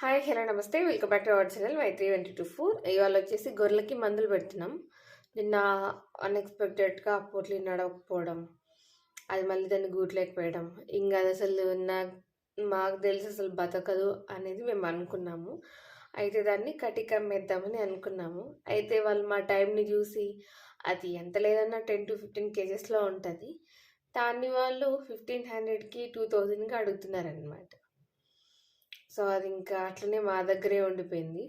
Hi hello నమస్తే. Welcome back to our channel my three twenty two four ఇవాళ వచ్చేసి గొర్రెలకి మందులు పెడుతున్నాం. నిన్న అన్ఎక్స్పెక్టెడ్గా పొట్లు నడవకపోవడం అది మళ్ళీ దాన్ని గూట్లేకపోయడం ఇంకా అది అసలు నా మాకు తెలిసి అసలు బతకదు అనేది మేము అనుకున్నాము. అయితే దాన్ని కటికమ్మేద్దామని అనుకున్నాము. అయితే వాళ్ళు మా టైంని చూసి అది ఎంత లేదన్నా టెన్ టు ఫిఫ్టీన్ కేజెస్లో ఉంటుంది. దాన్ని వాళ్ళు ఫిఫ్టీన్ హండ్రెడ్కి టూ థౌజండ్కి అడుగుతున్నారనమాట సో అది ఇంకా అట్లనే మా దగ్గరే ఉండిపోయింది.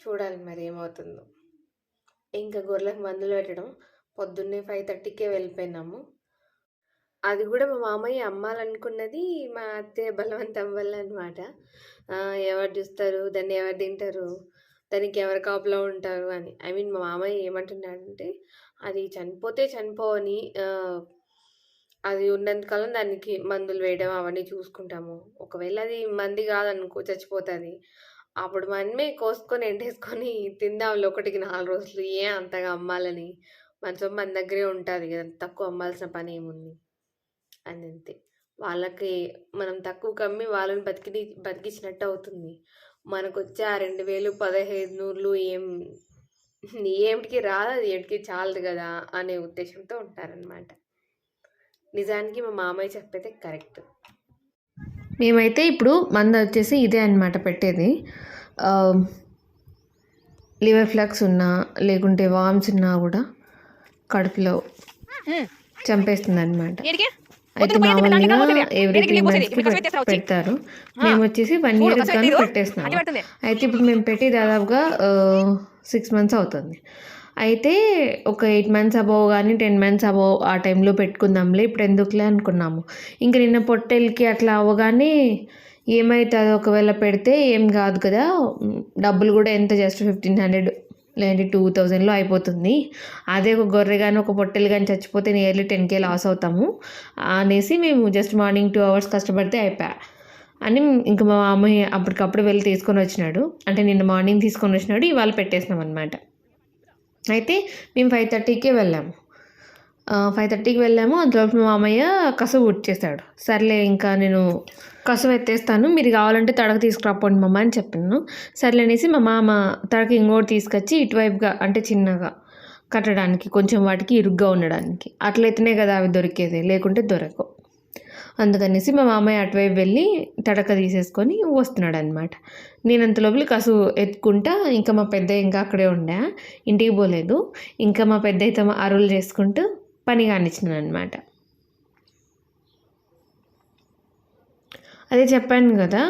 చూడాలి మరి ఏమవుతుందో. ఇంకా గొర్రెలకు మందులు పెట్టడం పొద్దున్నే ఫైవ్ థర్టీకే వెళ్ళిపోయినాము. అది కూడా మా మామయ్య అమ్మాలనుకున్నది మా అత్తయ్య బలవంతం వల్ల అనమాట ఎవరు చూస్తారు? దాన్ని ఎవరు తింటారు? దానికి ఎవరు కాపులో ఉంటారు అని. ఐ మీన్ మా మామయ్య ఏమంటున్నాడంటే అది చనిపోతే చనిపోవని అది ఉన్నంతకాలం దానికి మందులు వేయడం అవన్నీ చూసుకుంటాము. ఒకవేళ అది మంది కాదనుకో చచ్చిపోతుంది. అప్పుడు మనమే కోసుకొని ఎండేసుకొని తిందాంలే ఒకటికి నాలుగు రోజులు ఏ అంతగా అమ్మాలని. మన సొమ్ము మన దగ్గరే ఉంటుంది కదా తక్కువ అమ్మాల్సిన పని ఏముంది? అని అంతే వాళ్ళకి మనం తక్కువ కమ్మి వాళ్ళని బతికి బతికించినట్టు అవుతుంది. మనకు వచ్చే ఆ రెండు వేలు పదహైదు నూరులు ఏం ఏమిటికి రాదు అది ఏమిటికి చాలదు కదా అనే ఉద్దేశంతో ఉంటారనమాట నిజానికి మా మామయ్య చెప్పేదే కరెక్ట్. మేమైతే ఇప్పుడు మంద వచ్చేసి ఇదే అన్నమాట పెట్టేది. లివర్ ఫ్లక్స్ ఉన్నా లేకుంటే వామ్స్ ఉన్నా కూడా కడుపులో చంపేస్తుంది అనమాట అయితే మామూలుగా ఎవ్రీ త్రీ మంత్స్కి పెడతారు. మేము వచ్చేసి వన్ ఇయర్ కానీ పెట్టేస్తున్నాము అయితే ఇప్పుడు మేము పెట్టి దాదాపుగా సిక్స్ మంత్స్ అవుతుంది. అయితే ఒక ఎయిట్ మంత్స్ అబోవ్ కానీ టెన్ మంత్స్ అబోవ్ ఆ టైంలో పెట్టుకుందాంలే. ఇప్పుడు ఎందుకులే అనుకున్నాము. ఇంకా నిన్న పొట్టెలకి అట్లా అవ్వగానే ఏమవుతుంది ఒకవేళ పెడితే ఏం కాదు కదా. డబ్బులు కూడా ఎంత? జస్ట్ ఫిఫ్టీన్ హండ్రెడ్ లేదంటే టూ థౌజండ్లో అయిపోతుంది. అదే ఒక గొర్రె కానీ ఒక పొట్టెలు కానీ చచ్చిపోతే నియర్లీ టెన్ కే లాస్ అవుతాము. అనేసి మేము జస్ట్ మార్నింగ్ టూ అవర్స్ కష్టపడితే అయిపోయా అని ఇంకా మా మామయ్య అప్పటికప్పుడు వెళ్ళి తీసుకొని వచ్చినాడు. అంటే నిన్న మార్నింగ్ తీసుకొని వచ్చినాడు. ఇవాళ పెట్టేసినాం అనమాట అయితే మేము ఫైవ్ థర్టీకే వెళ్ళాము ఫైవ్ థర్టీకి వెళ్ళాము. అందులోపు మా మామయ్య కసువు ఉడిచేస్తాడు సర్లే ఇంకా నేను కసువు ఎత్తేస్తాను. మీరు కావాలంటే తడక తీసుకురాపోండి మమ్మ అని చెప్పాను. సర్లే అనేసి మా మామ తడక ఇంకోటి తీసుకొచ్చి ఇటువైపుగా అంటే చిన్నగా కట్టడానికి కొంచెం వాటికి ఇరుగ్గా ఉండడానికి. అట్లయితేనే కదా అవి దొరికేది. లేకుంటే దొరకవు. అందుకనేసి మా మామయ్య అటువైపు వెళ్ళి తడక తీసేసుకొని వస్తున్నాడు అనమాట నేను అంత లోపల కసు ఎత్తుకుంటా ఇంకా మా పెద్ద ఇంకా అక్కడే ఉండే. ఇంటికి పోలేదు. ఇంకా మా పెద్ద అయితే అరువులు చేసుకుంటూ పని కానిచ్చినాను అనమాట అదే చెప్పాను కదా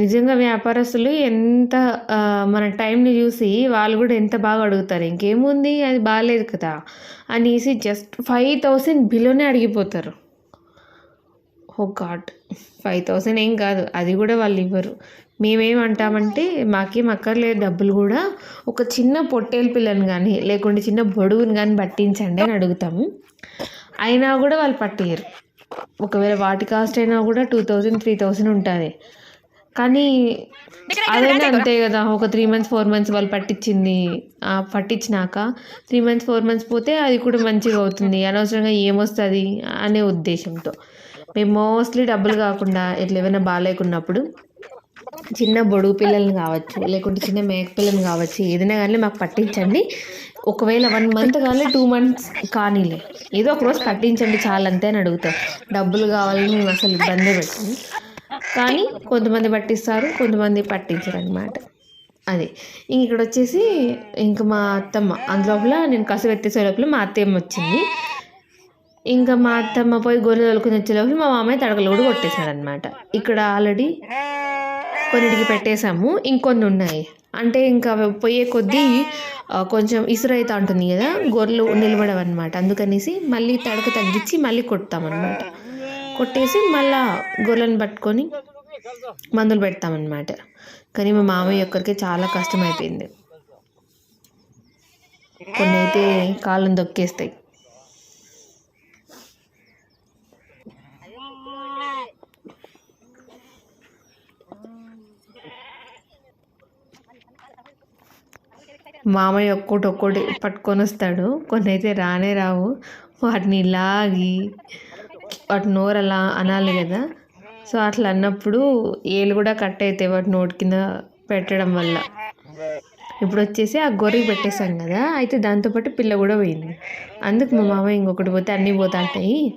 నిజంగా వ్యాపారస్తులు ఎంత మన టైంని చూసి వాళ్ళు కూడా ఎంత బాగా అడుగుతారు. ఇంకేముంది? అది బాగాలేదు కదా అనేసి జస్ట్ ఫైవ్ థౌసండ్ బిలోనే అడిగిపోతారు. ఓ గాడ్ ఫైవ్ థౌసండ్ ఏం కాదు అది కూడా వాళ్ళు ఇవ్వరు. మేమేమంటామంటే మాకేం అక్కర్లేదు డబ్బులు కూడా ఒక చిన్న పొట్టేలు పిల్లని కానీ లేకుంటే చిన్న బొడుగుని కానీ పట్టించండి అని అడుగుతాము అయినా కూడా వాళ్ళు పట్టియరు ఒకవేళ వాటి కాస్ట్ అయినా కూడా టూ థౌజండ్ త్రీ థౌజండ్ ఉంటుంది. కానీ అదైనా అంతే కదా ఒక త్రీ మంత్స్ ఫోర్ మంత్స్ వాళ్ళు పట్టించింది ఆ పట్టించినాక త్రీ మంత్స్ ఫోర్ మంత్స్ పోతే అది కూడా మంచిగా అవుతుంది అనవసరంగా ఏమొస్తుంది అనే ఉద్దేశంతో. మేము మోస్ట్లీ డబ్బులు కాకుండా ఇట్లా ఏమైనా బాగాలేకున్నప్పుడు చిన్న బొడుగు పిల్లల్ని కావచ్చు లేకుంటే చిన్న మేక పిల్లల్ని కావచ్చు ఏదైనా కానీ మాకు పట్టించండి. ఒకవేళ వన్ మంత్ కానీ టూ మంత్స్ కానీలే. ఏదో ఒక రోజు పట్టించండి చాలా అంతే అని అడుగుతాం డబ్బులు కావాలని మేము అసలు ఇబ్బంది పెట్టాము. కానీ కొంతమంది పట్టిస్తారు కొంతమంది పట్టించరు అనమాట అది. ఇంక ఇక్కడ వచ్చేసి ఇంక మా అత్తమ్మ అందులోపల నేను కసు పెట్టేసే లోపల మా అత్తమ్మ వచ్చింది. ఇంకా మా అత్తమ్మ పోయి గొర్రె తొలుకుని వచ్చేలోపు మా మామయ్య తడకలు కూడా కొట్టేశాడనమాట ఇక్కడ ఆల్రెడీ కొన్నిటికి పెట్టేశాము ఇంకొన్ని ఉన్నాయి. అంటే ఇంకా పోయే కొద్దీ కొంచెం ఇసురైతే ఉంటుంది కదా గొర్రెలు నిలబడవు అనమాట అందుకనేసి మళ్ళీ తడక తగ్గించి మళ్ళీ కొడతామన్నమాట. కొట్టేసి మళ్ళా గొర్రెలను పట్టుకొని మందులు పెడతామన్నమాట. కానీ మా మామయ్య ఒక్కరికి చాలా కష్టం అయిపోయింది కొన్ని అయితే కాళ్ళని దొక్కేస్తాయి. మామయ్య ఒక్కోటి ఒక్కోటి పట్టుకొని వస్తాడు కొన్ని అయితే రానే రావు. వాటిని లాగి వాటి నోరు అలా అనాలి కదా. సో అట్లా అన్నప్పుడు ఏలు కూడా కట్ అవుతాయి వాటి నోటి కింద పెట్టడం వల్ల. ఇప్పుడు వచ్చేసి ఆ గొర్రెకి పెట్టేశాం కదా. అయితే దాంతోపాటు పిల్ల కూడా పోయింది. అందుకు మా మామ ఇంకొకటి పోతే అన్నీ పోతా ఉంటాయి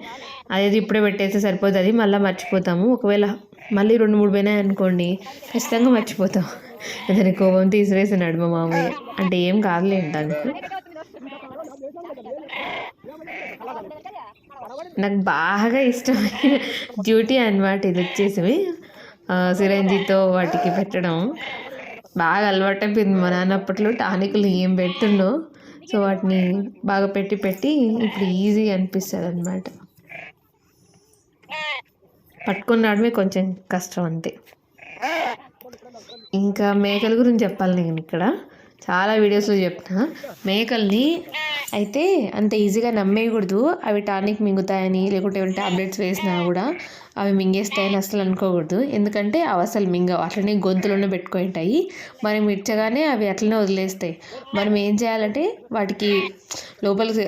అదేది ఇప్పుడే పెట్టేస్తే సరిపోతుంది మళ్ళీ మర్చిపోతాము. ఒకవేళ మళ్ళీ రెండు మూడు పోయినాయి అనుకోండి ఖచ్చితంగా మర్చిపోతాం. అతని కోపం తీసివేసినాడు మా మామయ్య. అంటే ఏం కాదులేండి దానికి నాకు బాగా ఇష్టమైన డ్యూటీ అన్నమాట ఇది వచ్చేసి సిరంజితో వాటికి పెట్టడం. బాగా అలవాటు అయిపోయింది. మా నాన్న అప్పట్లో టానికులు ఏం పెడుతుండో. సో వాటిని బాగా పెట్టి పెట్టి ఇప్పుడు ఈజీ అనిపిస్తుంది అనమాట పట్టుకున్నాడమే కొంచెం కష్టం అంతే. ఇంకా మేకల గురించి చెప్పాలి నేను ఇక్కడ. చాలా వీడియోస్లో చెప్పిన. మేకల్ని అయితే అంత ఈజీగా నమ్మేయకూడదు. అవి టానిక్ మింగుతాయని లేకుంటే ఏమైనా టాబ్లెట్స్ వేసినా కూడా అవి మింగేస్తాయని అసలు అనుకోకూడదు. ఎందుకంటే అవి అసలు మింగవు. అట్లనే గొంతులోనే పెట్టుకుంటాయి. ఉంటాయి మనం ఇచ్చగానే అవి అట్లనే వదిలేస్తాయి. మనం ఏం చేయాలంటే వాటికి లోపలికి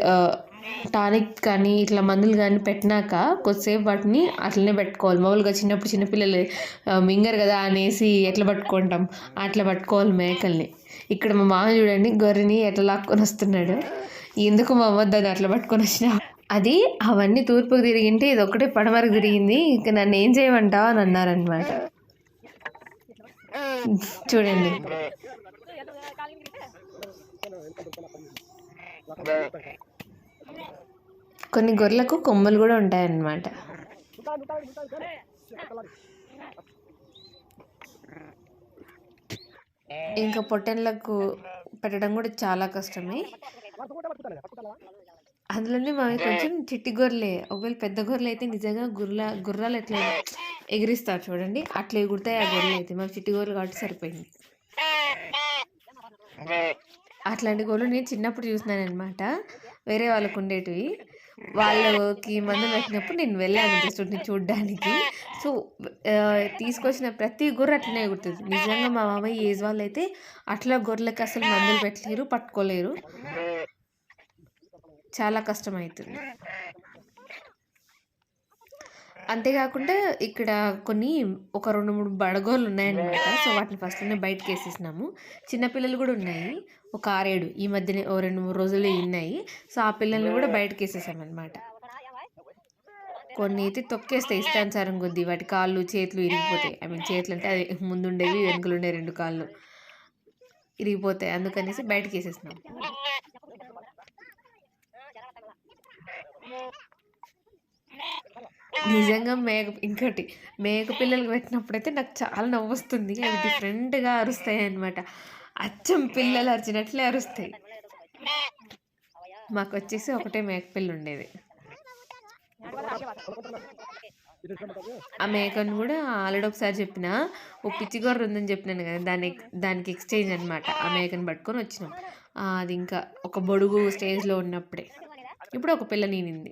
టానిక్ కానీ ఇట్లా మందులు కానీ పెట్టినాక కొద్దిసేపు వాటిని అట్లనే పెట్టుకోవాలి. మామూలుగా చిన్నప్పుడు చిన్నపిల్లలు మింగరు కదా అనేసి ఎట్లా పట్టుకుంటాం? అట్లా పట్టుకోవాలి మేకల్ని. ఇక్కడ మా మామ చూడండి గొర్రెని ఎట్లా లాక్కొని వస్తున్నాడు. ఎందుకు మా అమ్మ దాన్ని అట్లా పట్టుకొని వచ్చిన? అది అవన్నీ తూర్పుకు తిరిగింటే ఇది ఒకటే పడమరకు తిరిగింది. ఇంకా నన్ను ఏం చేయమంటావు అని అన్నారనమాట చూడండి. కొన్ని గొర్రెలకు కొమ్మలు కూడా ఉంటాయన్నమాట. ఇంకా పొట్టెన్లకు పెట్టడం కూడా చాలా కష్టమే. అందులోనే మావి కొంచెం చిట్టి గొర్రెలే. ఒకవేళ పెద్ద గొర్రెలు అయితే నిజంగా గుర్ర గుర్రాలు ఎట్లా ఎగిరిస్తారు చూడండి. అట్లా ఎగురుతాయి ఆ గొర్రెలు అయితే. మా చిట్టి గొర్రెలు కాబట్టి సరిపోయింది. అట్లాంటి గొర్రెలు నేను చిన్నప్పుడు చూసినాను అనమాట వేరే వాళ్ళకు ఉండేటివి. వాళ్ళకి మందు పెట్టినప్పుడు నేను వెళ్ళాను జస్ట్ చూడడానికి. సో తీసుకొచ్చిన ప్రతి గొర్రె అట్లనే ఎగురుతుంది నిజంగా మా మామయ్య ఏజ్ వాళ్ళు అయితే అట్లా గొర్రెలకి అసలు మందులు పెట్టలేరు పట్టుకోలేరు. చాలా కష్టమవుతుంది అంతేకాకుండా ఇక్కడ కొన్ని ఒక రెండు మూడు బడగోళ్ళు ఉన్నాయన్నమాట. సో వాటిని ఫస్ట్లోనే బయటకు వేసేసినాము చిన్నపిల్లలు కూడా ఉన్నాయి. ఒక ఆరేడు. ఈ మధ్యనే ఓ రెండు మూడు రోజులు ఉన్నాయి. సో ఆ పిల్లల్ని కూడా బయటకు వేసేసామన్నమాట కొన్ని అయితే తొక్కేస్తాయి ఇష్టానుసారం కొద్దీ. వాటి కాళ్ళు చేతులు ఇరిగిపోతాయి. ఐ మీన్ చేతులు అంటే అది ముందుండేవి వెనుకలుండే రెండు కాళ్ళు ఇరిగిపోతాయి. అందుకనేసి బయటకు వేసేసినాం నిజంగా మేక ఇంకోటి మేక పిల్లలకు పెట్టినప్పుడైతే నాకు చాలా నవ్వు వస్తుంది అవి డిఫరెంట్గా అరుస్తాయి అనమాట అచ్చం పిల్లలు అరిచినట్లే అరుస్తాయి. మాకు వచ్చేసి ఒకటే మేక పిల్ల ఉండేది. ఆ మేకను కూడా ఆల్రెడీ ఒకసారి చెప్పిన ఓ పిచ్చిగొర్ర ఉందని చెప్పినాను కదా దాని దానికి ఎక్స్చేంజ్ అనమాట ఆ మేకను పట్టుకొని వచ్చినాం. అది ఇంకా ఒక బొడుగు స్టేజ్లో ఉన్నప్పుడే. ఇప్పుడు ఒక పిల్ల నేనింది.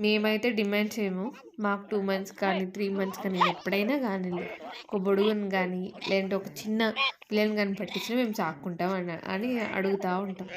మేమైతే డిమాండ్ చేయము. మాకు టూ మంత్స్ కానీ త్రీ మంత్స్ కానీ ఎప్పుడైనా కానీ ఒక బొడుగుని కానీ లేదంటే ఒక చిన్న పిల్లని కానీ పట్టించిన మేము చాక్కుంటాం అని అని అడుగుతూ ఉంటాం.